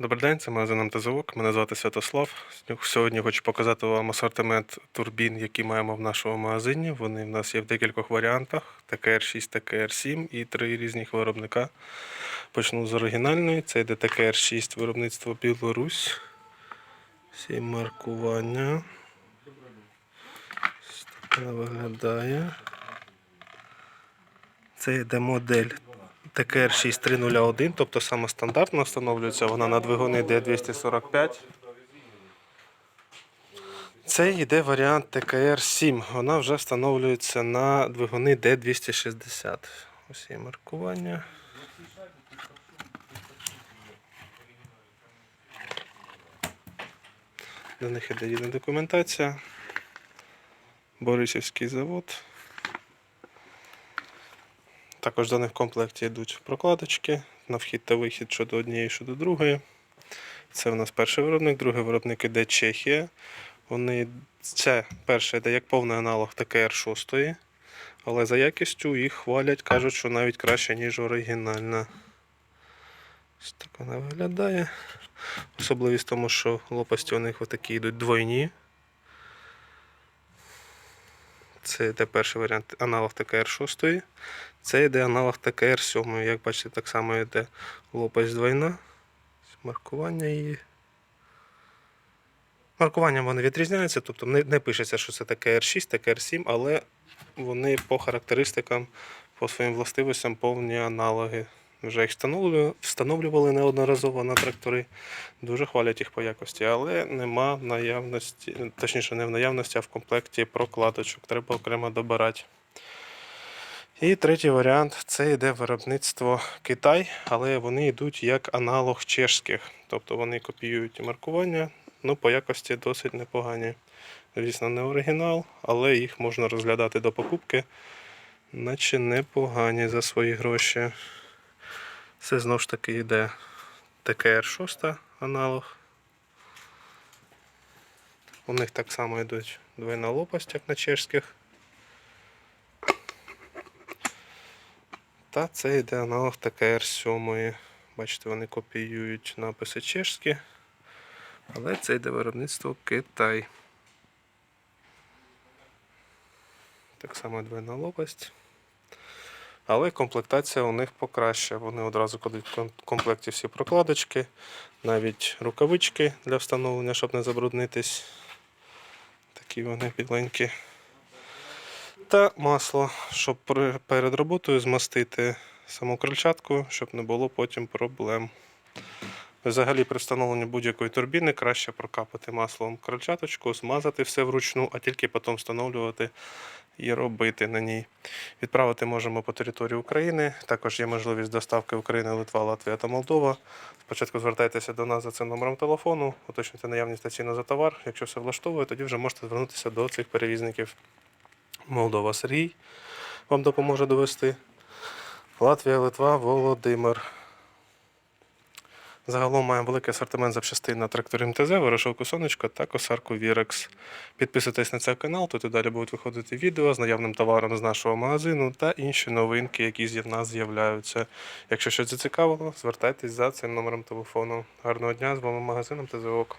Добрий день, це магазин МТЗОК. Мене звати Святослав. Сьогодні хочу показати вам асортимент турбін, які маємо в нашому магазині. Вони в нас є в декількох варіантах: ТКР6, ТКР7 і три різних виробника. Почну з оригінальної. Це йде ТКР6 виробництво Білорусь. Всі маркування. Ось так вона виглядає. Це йде модель ТКР 6301, тобто саме стандартно встановлюється вона на двигуни D245. Це йде варіант ТКР 7. Вона вже встановлюється на двигуни D260. Ось є маркування. До них іде єдина документація. Борисівський завод. Також до них в комплекті йдуть прокладочки на вхід та вихід щодо однієї, щодо другої. Це у нас перший виробник, другий виробник іде Чехія. Вони, це перше йде як повний аналог ТКР 6, але за якістю їх хвалять, кажуть, що навіть краще, ніж оригінальна. Ось так вона виглядає. Особливість в тому, що лопасті у них отакі йдуть двойні. Це йде перший варіант аналог ТКР 6. Це йде аналог ТКР 7. Як бачите, так само йде лопасть двойна. Маркування її. Маркуванням вони відрізняються, тобто не, не пишеться, що це ТКР 6, ТКР 7, але вони по характеристикам, по своїм властивостям повні аналоги. Вже їх встановлювали, неодноразово на трактори. Дуже хвалять їх по якості, але нема в наявності, точніше, не в наявності, а в комплекті прокладочок. Треба окремо добирати. І третій варіант це йде виробництво Китай, але вони йдуть як аналог чешських. Тобто вони копіюють маркування, ну по якості досить непогані. Звісно, не оригінал, але їх можна розглядати до покупки, наче непогані за свої гроші. Це знову ж таки йде ТКР 6 аналог. У них так само йдуть двойна лопасть, як на чешських. Та це йде аналог ТКР 7. Бачите, вони копіюють написи чешські, але це йде виробництво Китай. Так само двойна лопасть. Але комплектація у них покраща. Вони одразу кладуть в ком- комплекті всі прокладочки, навіть рукавички для встановлення, щоб не забруднитись. Такі вони біленькі. Та масло, щоб перед роботою змастити саму крильчатку, щоб не було потім проблем. Взагалі, при встановленні будь-якої турбіни краще прокапати маслом крильчаточку, змазати все вручну, а тільки потім встановлювати і робити на ній. Відправити можемо по території України. Також є можливість доставки України, Литва, Латвія та Молдова. Спочатку звертайтеся до нас за цим номером телефону, уточнюйте наявність та ціну за товар. Якщо все влаштовує, тоді вже можете звернутися до цих перевізників. Молдова Сергій вам допоможе довести. Латвія, Литва, Володимир. Загалом маємо великий асортимент запчастин на тракторі МТЗ, вирошовку сонечко та косарку Вірекс. Підписуйтесь на цей канал, тут і далі будуть виходити відео з наявним товаром з нашого магазину та інші новинки, які в нас з'являються. Якщо щось зацікавило, звертайтесь за цим номером телефону. Гарного дня з вами магазин МТЗ ОК.